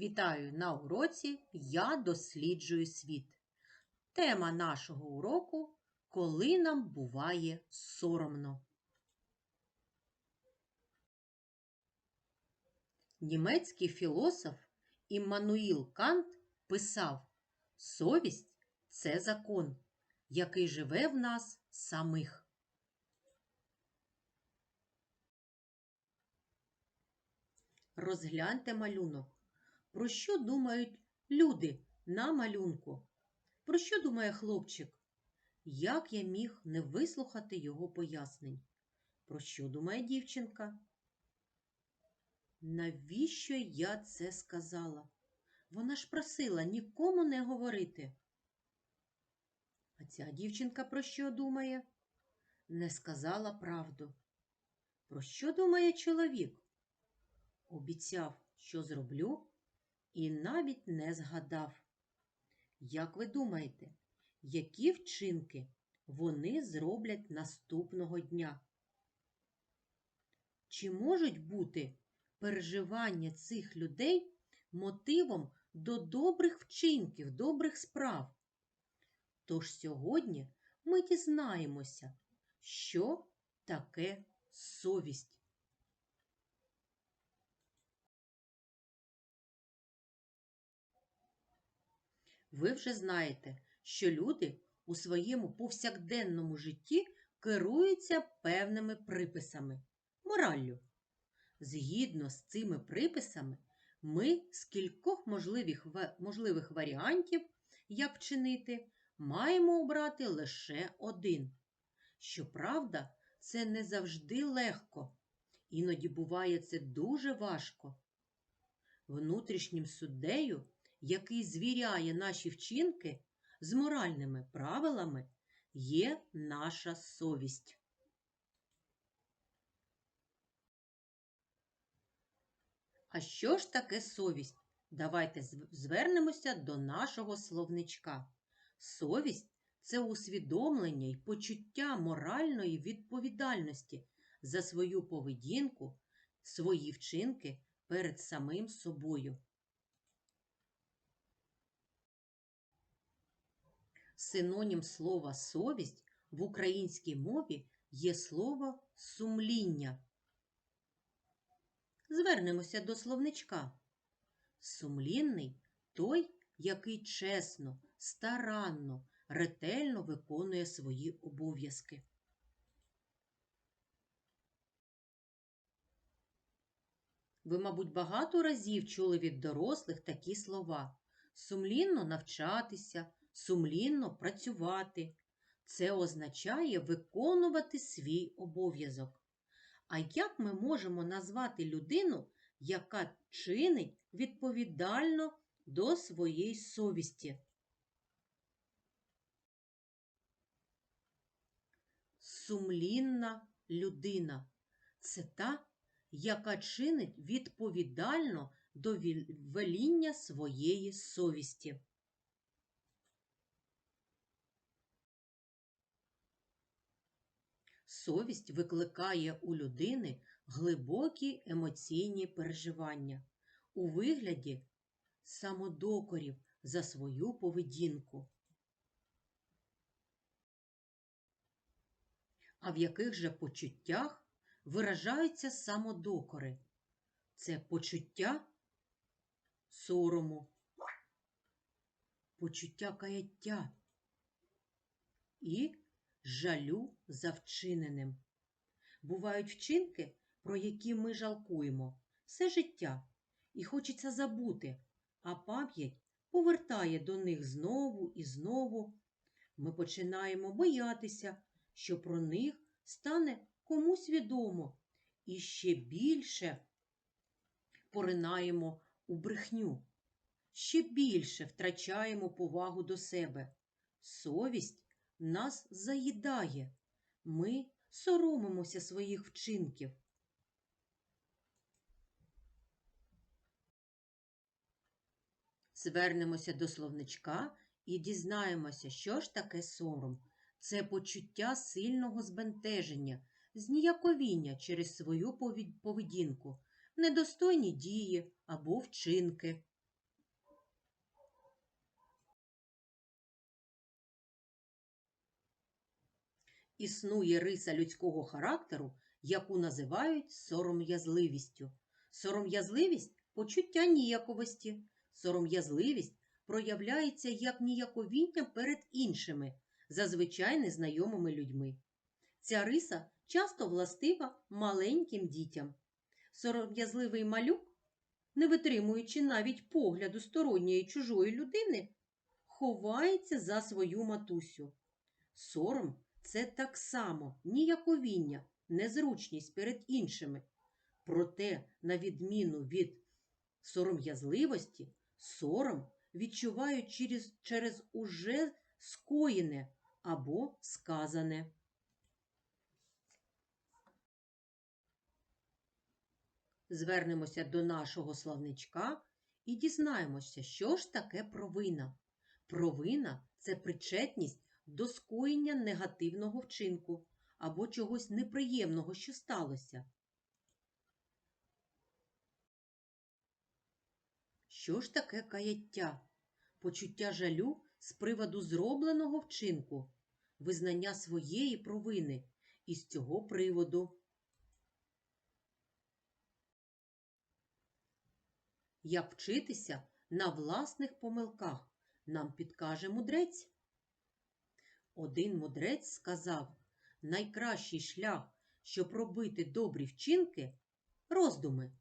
Вітаю на уроці Я досліджую світ. Тема нашого уроку Коли нам буває соромно. Німецький філософ Іммануїл Кант писав: Совість це закон, який живе в нас самих. Розгляньте малюнок. Про що думають люди на малюнку? Про що думає хлопчик? Як я міг не вислухати його пояснень? Про що думає дівчинка? Навіщо я це сказала? Вона ж просила нікому не говорити. А ця дівчинка про що думає? Не сказала правду. Про що думає чоловік? Обіцяв, що зроблю, і навіть не згадав. Як ви думаєте, які вчинки вони зроблять наступного дня? Чи можуть бути переживання цих людей мотивом до добрих вчинків, добрих справ? Тож сьогодні ми дізнаємося, що таке совість. Ви вже знаєте, що люди у своєму повсякденному житті керуються певними приписами, мораллю. Згідно з цими приписами, ми з кількох можливих, можливих варіантів, як вчинити, маємо обрати лише один. Щоправда, це не завжди легко, іноді буває це дуже важко. Внутрішнім суддею який звіряє наші вчинки з моральними правилами, є наша совість. А що ж таке совість? Давайте звернемося до нашого словничка. Совість це усвідомлення і почуття моральної відповідальності за свою поведінку, свої вчинки перед самим собою. Синонім слова совість в українській мові є слово сумління. Звернемося до словничка. Сумлінний той, який чесно, старанно, ретельно виконує свої обов'язки. Ви, мабуть, багато разів чули від дорослих такі слова сумлінно навчатися, сумлінно працювати. Це означає виконувати свій обов'язок. А як ми можемо назвати людину, яка чинить відповідально до своєї совісті? Сумлінна людина це та, яка чинить відповідально до веління своєї совісті. Совість викликає у людини глибокі емоційні переживання у вигляді самодокорів за свою поведінку. А в яких же почуттях виражаються самодокори? Це почуття сорому, почуття каяття і жалю за вчиненим. Бувають вчинки, про які ми жалкуємо все життя, і хочеться забути, а пам'ять повертає до них знову і знову. Ми починаємо боятися, що про них стане комусь відомо, і ще більше поринаємо у брехню, ще більше втрачаємо повагу до себе. Совість нас заїдає. Ми соромимося своїх вчинків. Звернемося до словничка і дізнаємося, що ж таке сором. Це почуття сильного збентеження, зніяковіння через свою поведінку, недостойні дії або вчинки. Існує риса людського характеру, яку називають сором'язливістю. Сором'язливість почуття ніяковості. Сором'язливість проявляється як ніяковіння перед іншими, зазвичай незнайомими людьми. Ця риса часто властива маленьким дітям. Сором'язливий малюк, не витримуючи навіть погляду сторонньої чужої людини, ховається за свою матусю. Сором це так само ніяковіння, незручність перед іншими. Проте, на відміну від сором'язливості, сором відчувають через, через уже скоєне або сказане. Звернемося до нашого словничка і дізнаємося, що ж таке провина. Провина це причетність до скоєння негативного вчинку або чогось неприємного, що сталося. Що ж таке каяття? Почуття жалю з приводу зробленого вчинку, визнання своєї провини із цього приводу. Як вчитися на власних помилках, нам підкаже мудрець. Один мудрець сказав, найкращий шлях, щоб робити добрі вчинки роздуми,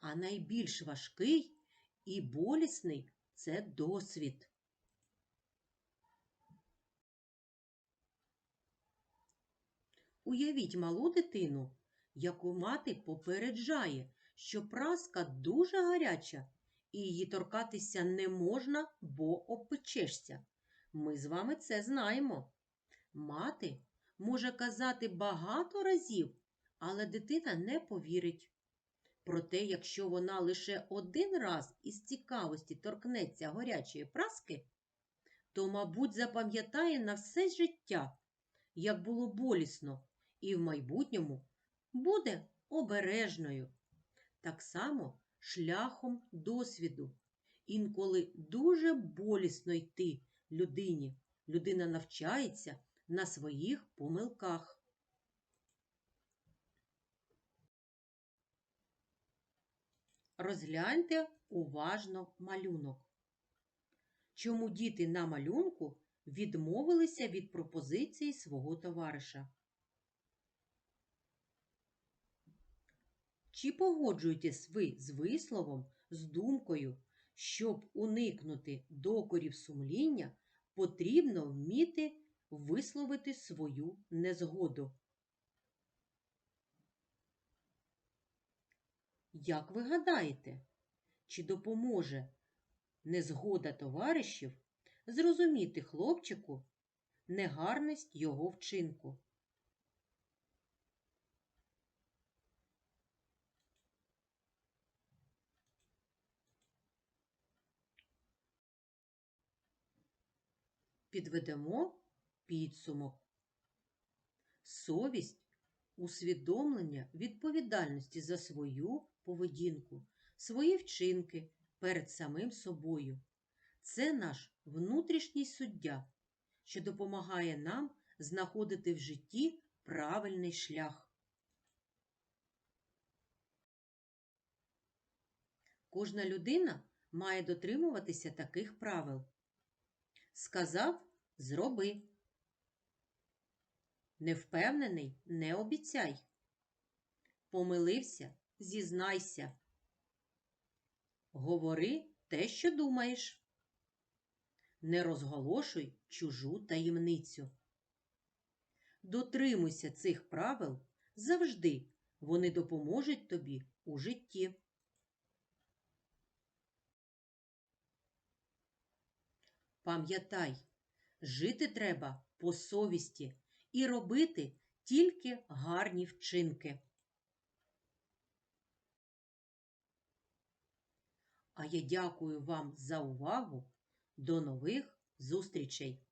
а найбільш важкий і болісний це досвід. Уявіть малу дитину, яку мати попереджає, що праска дуже гаряча, і її торкатися не можна, бо обпечешся. Ми з вами це знаємо. Мати може казати багато разів, але дитина не повірить. Проте, якщо вона лише один раз із цікавості торкнеться горячої праски, то, мабуть, запам'ятає на все життя, як було болісно, і в майбутньому буде обережною. Так само шляхом досвіду. Інколи дуже болісно йти людині. Людина навчається на своїх помилках. Розгляньте уважно малюнок. Чому діти на малюнку відмовилися від пропозиції свого товариша? Чи погоджуєтесь ви з висловом, з думкою, щоб уникнути докорів сумління, потрібно вміти висловити свою незгоду? Як ви гадаєте, чи допоможе незгода товаришів зрозуміти хлопчику негарність його вчинку? Підведемо підсумок. Совість усвідомлення відповідальності за свою поведінку, свої вчинки перед самим собою. Це наш внутрішній суддя, що допомагає нам знаходити в житті правильний шлях. Кожна людина має дотримуватися таких правил. Сказав зроби. Невпевнений не обіцяй. Помилився, зізнайся. Говори те, що думаєш. Не розголошуй чужу таємницю. Дотримуйся цих правил завжди. Вони допоможуть тобі у житті. Пам'ятай, жити треба по совісті і робити тільки гарні вчинки. А я дякую вам за увагу. До нових зустрічей!